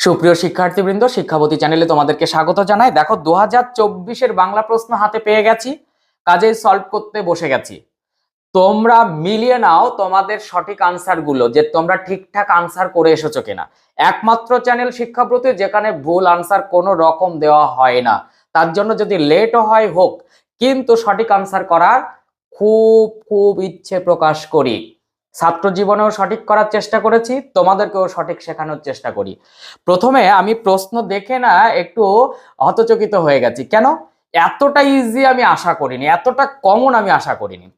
সুপ্রিয় শিক্ষার্থীবৃন্দ শিক্ষাপতি চ্যানেলে তোমাদেরকে স্বাগত জানাই। দেখো দু হাজার বাংলা প্রশ্ন হাতে পেয়ে গেছি, কাজেই সলভ করতে বসে গেছি। তোমরা মিলিয়ে নাও তোমাদের সঠিক আনসারগুলো, যে তোমরা ঠিকঠাক আনসার করে এসেছ কিনা। একমাত্র চ্যানেল শিক্ষাপ্রতি যেখানে ভুল আনসার কোনো রকম দেওয়া হয় না। তার জন্য যদি লেটও হয়, হোক, কিন্তু সঠিক আনসার করার খুব খুব ইচ্ছে প্রকাশ করি। ছাত্র জীবনেও সঠিক করার চেষ্টা করেছি, তোমাদেরকেও সঠিক শেখানোর চেষ্টা করি। প্রথমে আমি প্রশ্ন দেখে না একটু হতচকিত হয়ে গেছি। কেন? এতটা ইজি আমি আশা করিনি, এতটা কমন আমি আশা করিনি।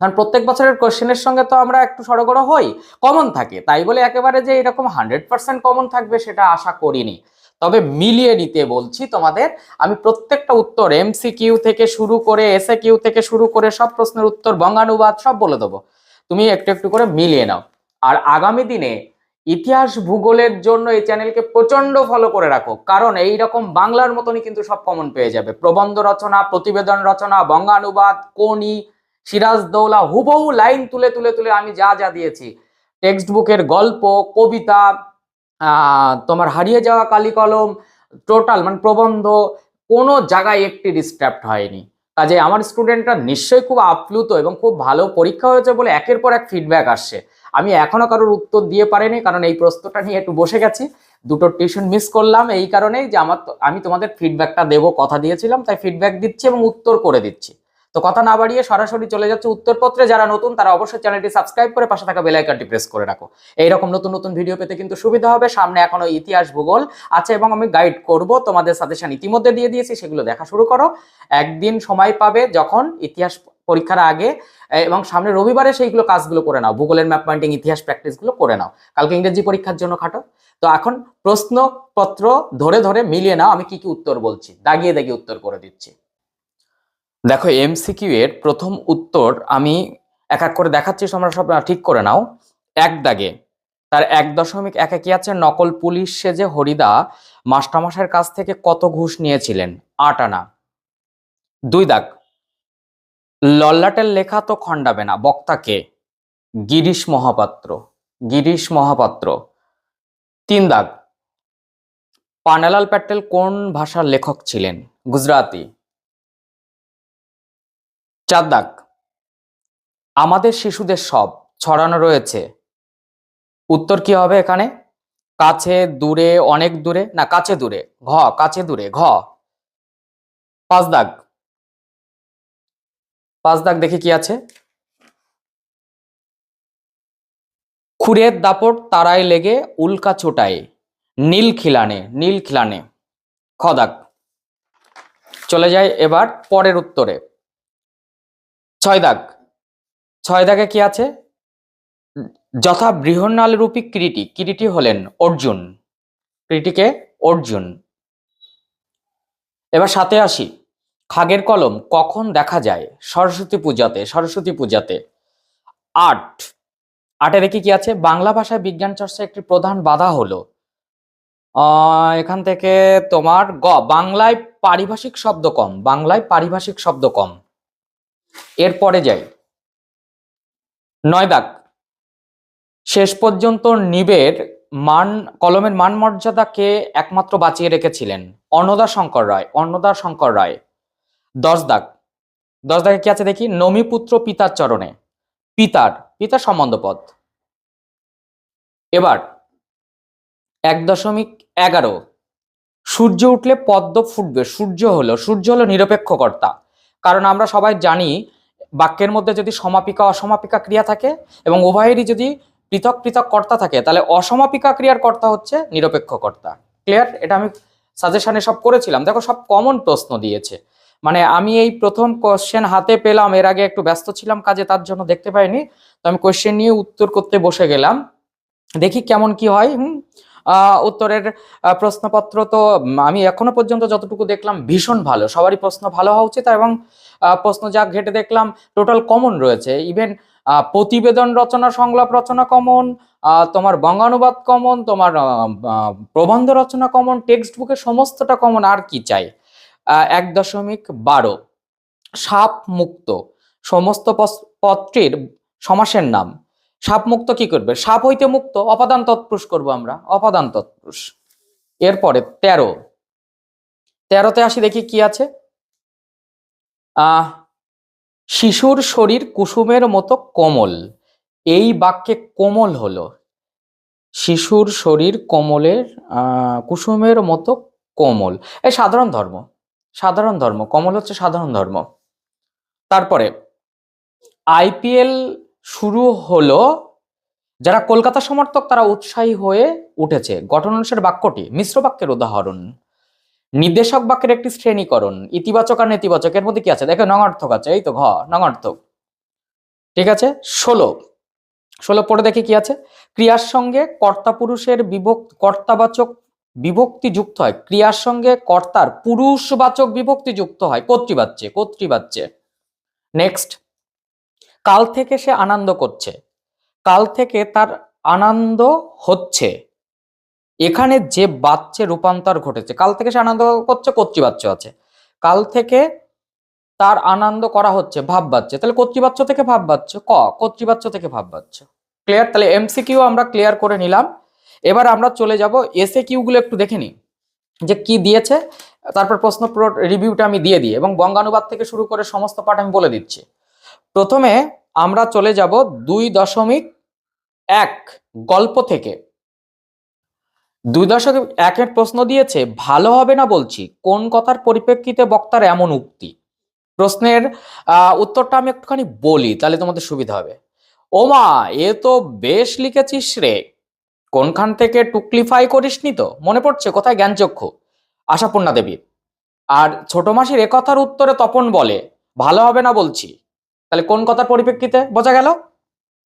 কারণ প্রত্যেক বছরের কোশ্চেনের সঙ্গে তো আমরা একটু সড়গড় হই কমন থাকে। তাই বলে একেবারে যে এরকম হান্ড্রেড পার্সেন্ট কমন থাকবে সেটা আশা করিনি। তবে মিলিয়ে নিতে বলছি তোমাদের, আমি প্রত্যেকটা উত্তর এমসি কিউ থেকে শুরু করে এসএ কিউ থেকে শুরু করে সব প্রশ্নের উত্তর, বঙ্গানুবাদ সব বলে দেবো। তুমি একটু একটু করে মিলিয়ে নাও। আর আগামী দিনে ইতিহাস ভূগোলের জন্য এই চ্যানেলকে প্রচণ্ড ফলো করে রাখো। কারণ এই রকম বাংলার মতনই কিন্তু সব কমন পেয়ে যাবে। প্রবন্ধ রচনা, প্রতিবেদন রচনা, বঙ্গানুবাদ কোনি সিরাজদৌলা, হুবহু লাইন তুলে তুলে তুলে আমি যা যা দিয়েছি। টেক্সট বুকের গল্প, কবিতা তোমার হারিয়ে যাওয়া কালি কলম টোটাল মানে প্রবন্ধ, কোনো জায়গায় একটি ডিস্টার্ব হয়নি। কাজে আমার স্টুডেন্টরা নিশ্চয়ই খুব আপ্লুত এবং খুব ভালো পরীক্ষা হয়েছে বলে একের পর এক ফিডব্যাক আসছে। আমি এখনও কারোর উত্তর দিয়ে পারিনি, কারণ এই প্রশ্নটা নিয়ে একটু বসে গেছি। দুটো টিউশন মিস করলাম এই কারণেই যে আমার আমি তোমাদের ফিডব্যাকটা দেবো, কথা দিয়েছিলাম, তাই ফিডব্যাক দিচ্ছি এবং উত্তর করে দিচ্ছি। তো কথা না বাড়িয়ে সরাসরি চলে যাচ্ছে উত্তরপত্রে। যারা নতুন, তারা অবশ্যই চ্যানেলটি সাবস্ক্রাইব করে পাশে থাকা বেল আইকনটি প্রেস করে রাখো। এইরকম নতুন নতুন ভিডিও পেতে কিন্তু সুবিধা হবে। সামনে এখনও ইতিহাস ভূগোল আছে এবং আমি গাইড করব। তোমাদের সাজেশন ইতিমধ্যে দিয়ে দিয়েছি, সেগুলো দেখা শুরু করো। একদিন সময় পাবে যখন ইতিহাস পরীক্ষার আগে, এবং সামনে রবিবারে সেইগুলো কাজগুলো করে নাও। ভূগোলের ম্যাপ পয়েন্টিং ইতিহাস প্র্যাকটিসগুলো করে নাও। কালকে ইংরেজি পরীক্ষার জন্য খাটো। তো এখন প্রশ্নপত্র ধরে ধরে মিলিয়ে নাও। আমি কি কি উত্তর বলছি? দাগিয়ে দাগিয়ে উত্তর করে দিচ্ছি। দেখো এমসিকিউ এর প্রথম উত্তর আমি এক এক করে দেখাচ্ছি, তোমরা সব ঠিক করে নাও। এক দাগে, তার এক দশমিক একে কি আছে? নকল পুলিশ সেজে হরিদা মাস্টারমশাইয়ের কাছ থেকে কত ঘুষ নিয়েছিলেন? আট আনা। দুই দাগ, লল্লাটের লেখা তো খণ্ডাবে না বক্তাকে গিরিশ মহাপাত্র গিরিশ মহাপাত্র। তিন দাগ, পানালাল প্যাটেল কোন ভাষার লেখক ছিলেন? গুজরাতি। চার দাগ। আমাদের শিশুদের সব ছড়ানো রয়েছে। উত্তর কি হবে এখানে? কাছে, দূরে, অনেক দূরে? না, কাছে দূরে। ঘ, কাছে দূরে, ঘ। পাঁচ দাগ। পাঁচ দাগ দেখি কি আছে? খুরের দাপট তারায় লেগে উল্কা ছোটায়। নীল খিলানে নীল খিলানে। খ দাগ। চলে যায় এবার পরের উত্তরে। ছয় দাগ। ছয় দাগে কি আছে? যথা বৃহন্নাল রূপী কিরিটি কিরিটি হলেন অর্জুন। কিরিটিকে অর্জুন। এবার সাথে আসি। খাগের কলম কখন দেখা যায়? সরস্বতী পূজাতে সরস্বতী পূজাতে। আট। আটে দেখি কি আছে? বাংলা ভাষায় বিজ্ঞান চর্চা একটি প্রধান বাধা হলো এখান থেকে তোমার গ, বাংলায় পারিভাষিক শব্দ কম, বাংলায় পারিভাষিক শব্দ কম। এরপরে যাই। নয় দাগ। শেষ পর্যন্ত নিবের মান, কলমের মান মর্যাদাকে একমাত্র বাঁচিয়ে রেখেছিলেন অন্নদা শঙ্কর রায়, অন্নদা শঙ্কর রায়। দশ দাগ। দশ দাগে কি আছে দেখি? নমিপুত্র পিতার চরণে। পিতার পিতার সম্বন্ধপদ এবার, এক দশমিক এগারো। সূর্য উঠলে পদ্ম ফুটবে। সূর্য হলো সূর্য হলো নিরপেক্ষ কর্তা। কারণ আমরা সবাই জানি বাক্যের মধ্যে যদি সমাপিকা, অসমাপিকা ক্রিয়া থাকে এবং উভয়েরই যদি পৃথক পৃথক কর্তা থাকে, তাহলে অসমাপিকা ক্রিয়ার কর্তা হচ্ছে নিরপেক্ষ কর্তা। ক্লিয়ার এটা আমি সাজেশনে সব করেছিলাম। দেখো, সব কমন প্রশ্ন দিয়েছে। মানে আমি এই প্রথম কোশ্চেন হাতে পেলাম, এর আগে একটু ব্যস্ত ছিলাম কাজে, তার জন্য দেখতে পাইনি। তো আমি কোশ্চেন নিয়ে উত্তর করতে বসে গেলাম। দেখি কেমন কি হয়, হুম? উত্তরের প্রশ্নপত্র তো আমি এখনও পর্যন্ত যতটুকু দেখলাম ভীষণ ভালো। সবারই প্রশ্ন ভালো হওয়া উচিত এবং প্রশ্ন যা ঘেটে দেখলাম টোটাল কমন রয়েছে। ইভেন প্রতিবেদন রচনা, সংলাপ রচনা কমন তোমার বঙ্গানুবাদ কমন তোমার প্রবন্ধ রচনা কমন টেক্সট বুকের সমস্তটা কমন আর কি চাই? এক দশমিক বারো। সাপ মুক্ত। সমস্ত পত্রের সমাসের নাম। সাপ মুক্ত কি করবে? সাপ হইতে মুক্ত, অপাদান তৎপুরুষ করব আমরা। অপাদান তৎপুরুষ। এরপরে তেরো। তেরোতে আসি দেখি কি আছে? আহ শিশুর শরীর কুসুমের মতো কোমল। এই বাক্যে কোমল হলো। শিশুর শরীর কোমলের কুসুমের মতো কোমল। এই সাধারণ ধর্ম। সাধারণ ধর্ম। কমল হচ্ছে সাধারণ ধর্ম। তারপরে আইপিএল শুরু হলো যারা কলকাতা সমর্থক, তারা উৎসাহী হয়ে উঠেছে। গঠন অনুসারে বাক্যটি, মিশ্র বাক্যের উদাহরণ। নির্দেশক বাক্যের একটি শ্রেণীকরণ, ইতিবাচক আর নেতিবাচক, এর মধ্যে কি আছে? দেখো, নঙার্থক আছে, এই তো, ঘ, নঙার্থক। ঠিক আছে? ষোলো। ষোলো পরে দেখি কি আছে? ক্রিয়ার সঙ্গে কর্তা পুরুষের বিভক্ত, কর্তাবাচক বিভক্তি যুক্ত হয়। ক্রিয়ার সঙ্গে কর্তার পুরুষবাচক বিভক্তি যুক্ত হয়। কর্তৃবাচ্যে কর্তৃবাচ্যে। নেক্সট কাল থেকে সে আনন্দ করছে। কাল থেকে তার আনন্দ হচ্ছে। এখানে যে বাচ্চে রূপান্তর ঘটেছে, কাল থেকে সে আনন্দ করছে, কর্তৃবাচ্য আছে। কাল থেকে তার আনন্দ করা হচ্ছে ভাব বাচ্চে তাহলে কর্তৃবাচ্য থেকে ভাব বাচ্চ ক? কর্তৃবাচ্য থেকে ভাব বাচ্চ ক্লিয়ার? তাহলে এমসিকিউ আমরা ক্লিয়ার করে নিলাম। এবার আমরা চলে যাব এসএ কিউগুলো একটু দেখে নিই, যে কি দিয়েছে। তারপর প্রশ্ন রিভিউটা আমি দিয়ে দিই এবং বঙ্গানুবাদ থেকে শুরু করে সমস্ত পাঠ আমি বলে দিচ্ছি। প্রথমে আমরা চলে যাব দুই দশমিক এক গল্প থেকে। দুই দশমিক একের প্রশ্ন দিয়েছে, ভালো হবে না বলছি, কোন কথার পরিপ্রেক্ষিতে বক্তার এমন উক্তি? প্রশ্নের উত্তরটা আমি একটুখানি বলি, তাহলে তোমাদের সুবিধা হবে। ওমা, এ তো বেশ লিখেছিস রে। কোনখান থেকে টুকলিফাই করিসনি তো? মনে পড়ছে, কোথায় জ্ঞানচক্ষু? আশাপূর্ণা দেবী। আর ছোট মাসির এ কথার উত্তরে তপন বলে, ভালো হবে না বলছি তাহলে কোন কথার পরিপ্রেক্ষিতে বোঝা গেল?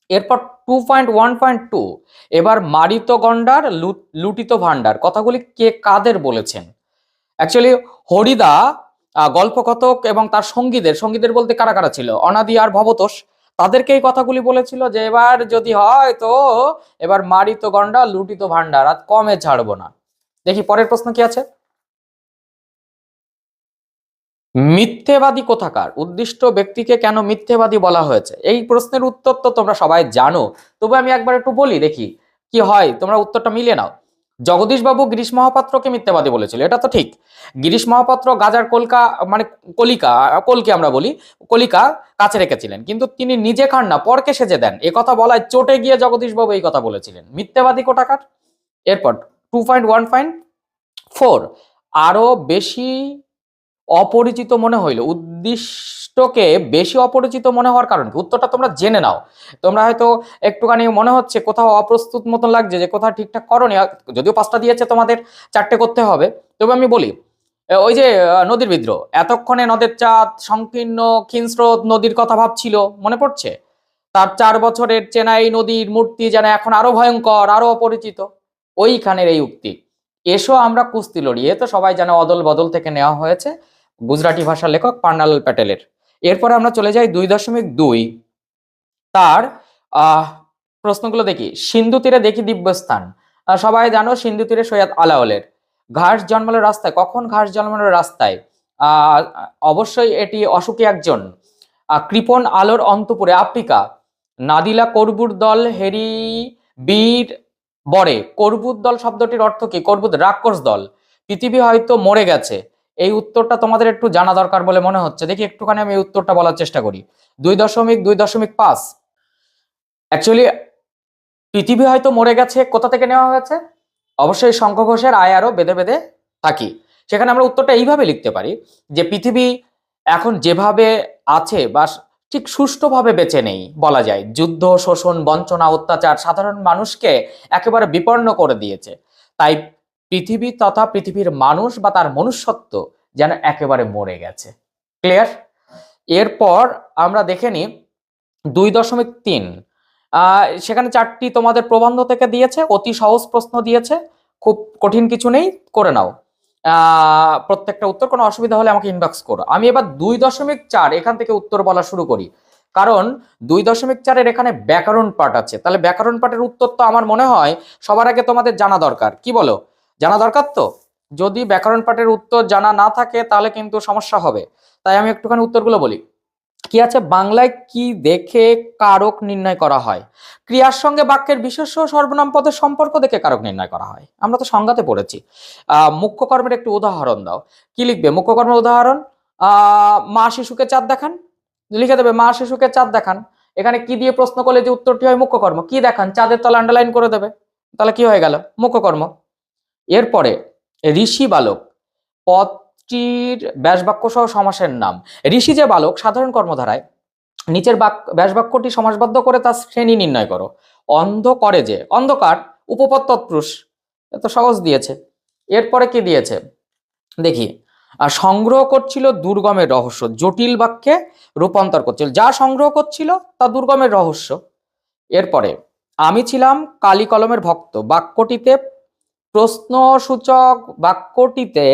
এরপর two point one point two এবার মারিত গন্ডার, লুট- লুটিত ভান্ডার কথাগুলি কে কাদের বলেছেন? অ্যাকচুয়ালি হরিদা গল্পকথক এবং তার সঙ্গীদের সঙ্গীদের বলতে কারা কারা ছিল? অনাদি আর ভবতোষ, তাদেরকে এই কথাগুলি বলেছিল যে, এবার যদি হয় তো এবার মারিত গন্ডা, লুটিত ভান্ডার আর কমে ছাড়বো না। দেখি, পরের প্রশ্ন কি আছে? মিথ্যেবাদী কোথাকার? উদ্দিষ্ট ব্যক্তিকে কেন মিথ্যেবাদী বলা হয়েছে? এই প্রশ্নের উত্তর তো তোমরা সবাই জানো। তবে আমি একবার একটু বলি, দেখি কি হয়? তোমরা উত্তরটা মিলিয়ে নাও। জগদীশবাবু গিরিশ মহাপাত্রকে মিথ্যাবাদী বলেছিল, এটা তো ঠিক। গিরিশ মহাপাত্র গাজার কলকা মানে কলিকা, কলকে আমরা বলি, কলিকা কাছে রেখেছিলেন। কিন্তু তিনি নিজে খান না, পরকে সেজে দেন। এ কথা বলায় চটে গিয়ে জগদীশবাবু এই কথা বলেছিলেন। মিথ্যাবাদী কোটাকার এরপর two point one point four আরও বেশি অপরিচিত মনে হইল। উদ্দিষ্টকে বেশি অপরিচিত মনে হওয়ার কারণ কি? উত্তরটা তোমরা জেনে নাও। তোমরা হয়তো একটুখানি মনে হচ্ছে কোথাও অপ্রস্তুত মতন লাগছে যে কোথাও ঠিকঠাক করনি। যদিও পাঁচটা দিয়েছে তোমাদের, চারটে করতে হবে। তবে আমি বলি ওই যে নদীর বিদ্রোহ। এতক্ষণে নদের চাঁদ, সংকীর্ণ ক্ষীণস্রোত নদীর কথা ভাবছিল, মনে পড়ছে? তার চার বছরের চেনাই নদীর মূর্তি যেন এখন আরও ভয়ঙ্কর, আরও অপরিচিত। ওইখানের এই উক্তি। এসো আমরা কুস্তি লড়ি। এ তো সবাই যেন অদল বদল থেকে নেওয়া হয়েছে। গুজরাটি ভাষার লেখক পান্নালাল প্যাটেলের। এরপরে আমরা চলে যাই দুই দশমিক দুই। তার প্রশ্নগুলো দেখি। সিন্ধু তীরে দেখি দিব্যস্থান। সবাই জানো সিন্ধু তীরে সৈয়দ আলাওলের ঘাস জন্মানোর রাস্তায়, কখন ঘাস জন্মানোর রাস্তায়? অবশ্যই এটি অসুখী একজন। কৃপণ আলোর অন্তপুরে, আফ্রিকা। নাদিলা করবুর দল হেরি বীর বরে। করবুত দল শব্দটির অর্থ কি? করবুত রাক্ষস দল। পৃথিবী হয়তো মরে গেছে। এই উত্তরটা তোমাদের একটু জানা দরকার বলে মনে হচ্ছে। দেখি একটুখানি আমি উত্তরটা বলার চেষ্টা করি। দুই দশমিক দুই দশমিক পাঁচ। অ্যাকচুয়ালি পৃথিবী হয়তো মরে গেছে, কোথা থেকে নেওয়া হয়েছে? অবশ্যই শঙ্খ ঘোষের আয় আরও বেঁধে বেঁধে থাকি। সেখানে আমরা উত্তরটা এইভাবে লিখতে পারি যে পৃথিবী এখন যেভাবে আছে বা ঠিক সুষ্ঠুভাবে বেঁচে নেই বলা যায়। যুদ্ধ, শোষণ, বঞ্চনা, অত্যাচার সাধারণ মানুষকে একেবারে বিপন্ন করে দিয়েছে। তাই পৃথিবী তথা পৃথিবীর মানুষ বা তার মনুষ্যত্ব যেন একেবারে মরে গেছে। ক্লিয়ার এরপর আমরা দেখে নিই দুই দশমিক তিন। সেখানে চারটি তোমাদের প্রবন্ধ থেকে দিয়েছে, অতি সহজ প্রশ্ন দিয়েছে, খুব কঠিন কিছু নেই, করে নাও। প্রত্যেকটা উত্তর, কোনো অসুবিধা হলে আমাকে ইনবক্স করো। আমি এবার দুই দশমিক চার এখান থেকে উত্তর বলা শুরু করি। কারণ দুই দশমিক চারের এখানে ব্যাকরণ পাঠ আছে। তাহলে ব্যাকরণ পাঠের উত্তর তো আমার মনে হয় সবার আগে তোমাদের জানা দরকার। কি বলো? জানা দরকার তো? যদি ব্যাকরণ পাঠের উত্তর জানা না থাকে, তাহলে কিন্তু সমস্যা হবে। তাই আমি একটুখানি উত্তরগুলো বলি। কি আছে? বাংলায় কি দেখে কারক নির্ণয় করা হয়? ক্রিয়ার সঙ্গে বাক্যের বিশেষ সর্বনাম পদের সম্পর্ক দেখে কারক নির্ণয় করা হয়। আমরা তো সংজ্ঞাতে পড়েছি। মুখ্য কর্মের একটু উদাহরণ দাও। কি লিখবে? মুখ্য কর্মের উদাহরণ? মা শিশুকে চাঁদ দেখান। লিখে দেবে, মা শিশুকে চাঁদ দেখান। এখানে কি দিয়ে প্রশ্ন করলে যে উত্তরটি হয় মুখ্য কর্ম? কি দেখান? চাঁদের তলা আন্ডারলাইন করে দেবে। তাহলে কি হয়ে গেল? মুখ্য কর্ম। এরপরে ঋষি বালক পদটির ব্যাসবাক্য সহ সমাসের নাম। ঋষি যে বালক, সাধারণ কর্মধারায় নিচের বাক, ব্যাসবাক্যটি সমাসবদ্ধ করে তার শ্রেণি নির্ণয় করো। অন্ধ করে যে, অন্ধকার উপপদ তৎপুরুষ এত সহজ দিয়েছে। এরপরে কি দিয়েছে? দেখি আর সংগ্রহ করছিল দুর্গমের রহস্য, জটিল বাক্যে রূপান্তর করছিল। যা সংগ্রহ করছিল, তা দুর্গমের রহস্য। এরপরে, আমি ছিলাম কালি কলমের ভক্ত, বাক্যটিতে প্রশ্নসূচক বাক্যটিতে,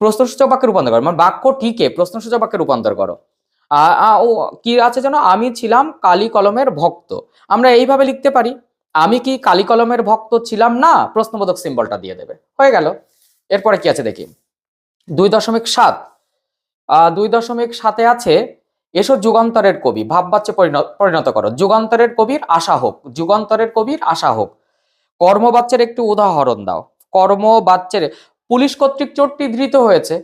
প্রশ্নসূচক বাক্যে রূপান্তর করো। মানে বাক্যটিকে প্রশ্নসূচক বাক্যে রূপান্তর করো। ও, কি আছে যেন? আমি ছিলাম কালি কলমের ভক্ত। আমরা এইভাবে লিখতে পারি। আমি কি কালি কলমের ভক্ত ছিলাম না? প্রশ্নবোধক সিম্বলটা দিয়ে দেবে। হয়ে গেল। এরপরে কি আছে দেখি। দুই দশমিক সাত। দুই দশমিক সাতে আছে, এসো যুগান্তরের কবি। ভাববাচ্যে পরিণত পরিণত করো। যুগান্তরের কবির আশা হোক। যুগান্তরের কবির আশা হোক। কর্মবাচ্যের একটু উদাহরণ দাও। কর্ম কর্মবাচ্যের, পুলিশ কর্তৃক চোরটি ধৃত হয়েছে।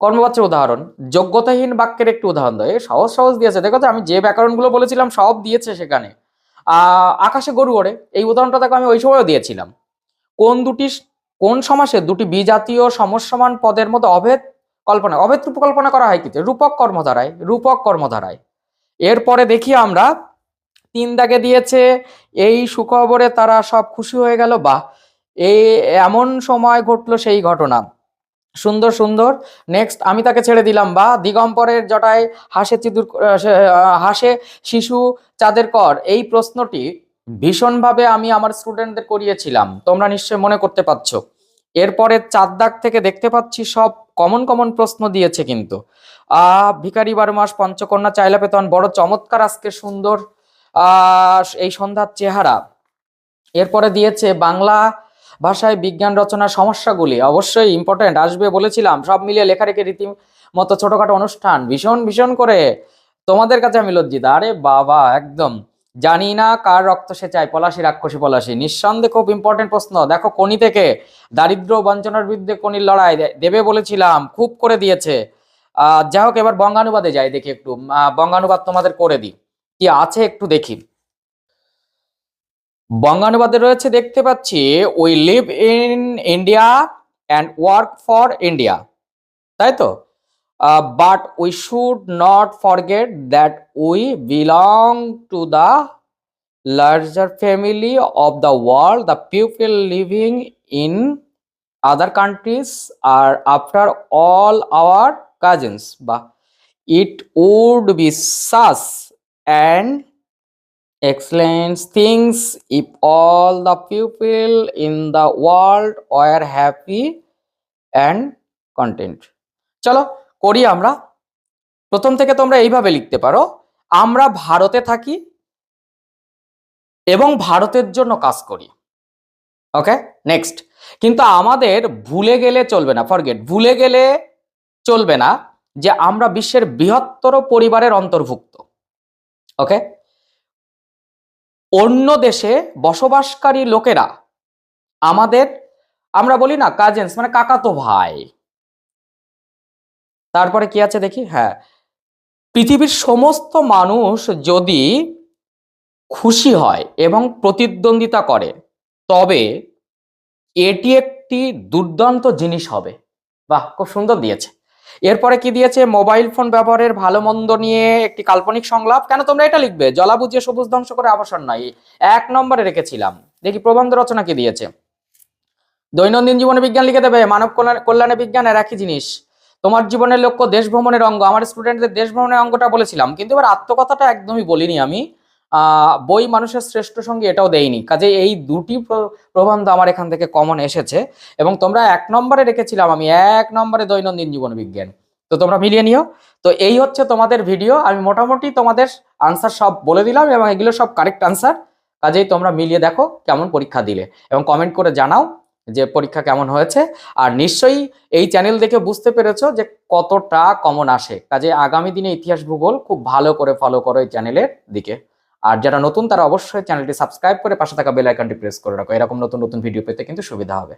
কর্মবাচ্যের উদাহরণ, যোগ্যতাহীন বাক্যের একটু উদাহরণ দাও। এই সহজ সহজ দিয়েছে। দেখো তো আমি যে ব্যাকরণগুলো বলেছিলাম, সব দিয়েছে সেখানে। আকাশে গরু ওড়ে। এই উদাহরণটা দেখো আমি ওই সময়ও দিয়েছিলাম। কোন দুটি কোন সমাসে দুটি বিজাতীয় সমসমান পদের মধ্যে অভেদ কল্পনা অভেদ রূপ কল্পনা করা হয় কিন্তু রূপক কর্মধারায় রূপক কর্মধারায়। এরপরে দেখি আমরা তিন দাগে দিয়েছে, এই সুখবরে তারা সব খুশি হয়ে গেল বা এই এমন সময় ঘটলো সেই ঘটনা। সুন্দর সুন্দর। নেক্সট আমি তাকে ছেড়ে দিলাম বা দিগম্বরের জটায় হাসে চিদুর হাসে শিশু চাঁদের কর। এই প্রশ্নটি ভীষণভাবে আমি আমার স্টুডেন্টদের করিয়েছিলাম। তোমরা নিশ্চয় মনে করতে পারছ। এরপরে চার দাগ থেকে দেখতে পাচ্ছি সব কমন কমন প্রশ্ন দিয়েছে কিন্তু। আহ ভিকারি বারো মাস পঞ্চকন্যা চাইলা পেতন বড় চমৎকার, আজকে সুন্দর এই সন্ধ্যার চেহারা। এরপরে দিয়েছে বাংলা ভাষায় বিজ্ঞান রচনার সমস্যাগুলি। অবশ্যই ইম্পর্টেন্ট আসবে বলেছিলাম। সব মিলিয়ে লেখারেখে রীতি মতো ছোটখাটো অনুষ্ঠান। ভীষণ ভীষণ করে তোমাদের কাছে আমি লজ্জিত। আরে বাবা, একদম। জানি না কার রক্ত সে চায়। পলাশি রাক্ষসী পলাশি। নিঃসন্দেহে খুব ইম্পর্টেন্ট প্রশ্ন। দেখো কোনি থেকে দারিদ্র বঞ্চনার বিরুদ্ধে কোনির লড়াই দেবে বলেছিলাম। খুব করে দিয়েছে। যাই হোক, এবার বঙ্গানুবাদে যাই দেখি একটু। বঙ্গানুবাদ তোমাদের করে দিই। কি আছে একটু দেখি। বঙ্গানুবাদে রয়েছে দেখতে পাচ্ছি we live in India and work for India তাই তো? But we should not forget that we belong to the larger family of the world the people living in other countries are after all our cousins বা it would be such and excellent things. If all the people in the world were happy and content. চলো করি আমরা। প্রথম থেকে তোমরা এইভাবে লিখতে পারো। আমরা ভারতে থাকি এবং ভারতের জন্য কাজ করি। ওকে? নেক্সট কিন্তু আমাদের ভুলে গেলে চলবে না। ফরগেট ভুলে গেলে চলবে না যে আমরা বিশ্বের বৃহত্তর পরিবারের অন্তর্ভুক্ত। ওকে? অন্য দেশে বসবাসকারী লোকেরা আমাদের, আমরা বলি না কাজেন্স মানে কাকাতো ভাই। তারপরে কি আছে দেখি? হ্যাঁ। পৃথিবীর সমস্ত মানুষ যদি খুশি হয় এবং প্রতিদ্বন্দ্বিতা করে, তবে এটি একটি দুর্দান্ত জিনিস হবে। বাহ, খুব সুন্দর দিয়েছে। এরপরে কি দিয়েছে? মোবাইল ফোন ব্যবহারের ভালো মন্দ নিয়ে একটি কাল্পনিক সংলাপ। কেন তোমরা এটা লিখবে? জলা বুঝিয়ে সবুজ ধ্বংস করে আবাসন নাই। এক নম্বরে রেখেছিলাম। দেখি, প্রবন্ধ রচনা কি দিয়েছে? দৈনন্দিন জীবনে বিজ্ঞান লিখে দেবে। মানব কল্যাণে বিজ্ঞান একই জিনিস। তোমার জীবনের লক্ষ্য দেশ ভ্রমণের অঙ্গ। আমার স্টুডেন্টদের দেশ ভ্রমণের অঙ্গটা বলেছিলাম। কিন্তু এবার আত্মকথাটা একদমই বলিনি আমি। বই মানুষের শ্রেষ্ঠ সঙ্গে এটাও দেয়নি। কাজে এই দুটি প্র- প্রবন্ধ আমার এখান থেকে কমন এসেছে এবং তোমরা এক নম্বরে রেখেছিলাম আমি এক নম্বরে দৈনন্দিন জীবন বিজ্ঞান। তো তোমরা মিলিয়ে নিও। তো এই হচ্ছে তোমাদের ভিডিও আমি মোটামুটি তোমাদের আনসার সব বলে দিলাম এবং এগুলো সব কারেক্ট আনসার কাজেই তোমরা মিলিয়ে দেখো কেমন পরীক্ষা দিলে এবং কমেন্ট করে জানাও যে পরীক্ষা কেমন হয়েছে। আর নিশ্চয়ই এই চ্যানেল দেখে বুঝতে পেরেছ যে কতটা কমন আসে। কাজে আগামী দিনে ইতিহাস ভূগোল খুব ভালো করে ফলো করো এই চ্যানেলের দিকে। আর যারা নতুন, তারা অবশ্যই চ্যানেলটি সাবস্ক্রাইব করে পাশে থাকা বেল আইকনটি প্রেস করে রাখো। এরকম নতুন নতুন ভিডিও পেতে কিন্তু সুবিধা হবে।